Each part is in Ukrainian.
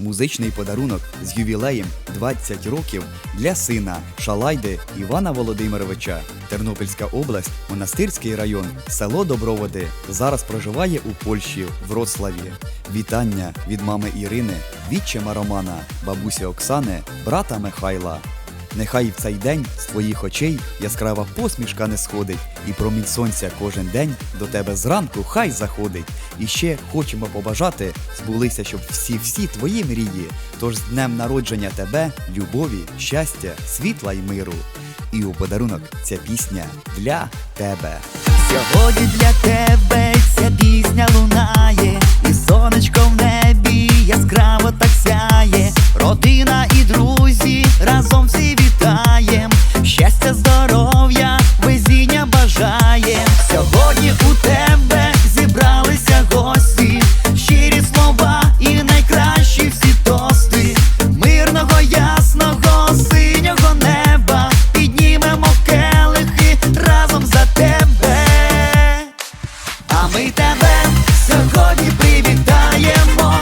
музичний подарунок з ювілеєм 20 років для сина Шалайди Івана Володимировича. Тернопільська область, Монастирський район, село Доброводи. Зараз проживає у Польщі, в Вроцлаві. Вітання від мами Ірини, відчима Романа, бабусі Оксани, брата Михайла. Нехай в цей день з твоїх очей яскрава посмішка не сходить, і промінь сонця кожен день до тебе зранку хай заходить. І ще хочемо побажати, збулися, щоб всі-всі твої мрії. Тож з днем народження тебе, любові, щастя, світла й миру. І у подарунок ця пісня для тебе. Сьогодні для тебе ця пісня лунає, і сонечко в ми тебе сьогодні привітаємо,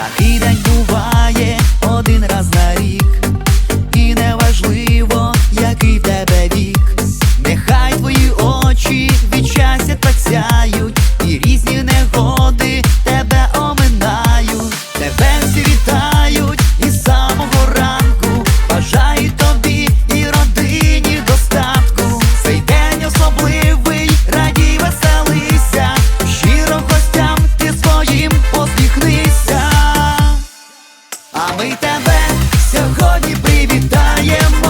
Такий день буває один раз на рік, ми тебе сьогодні привітаємо,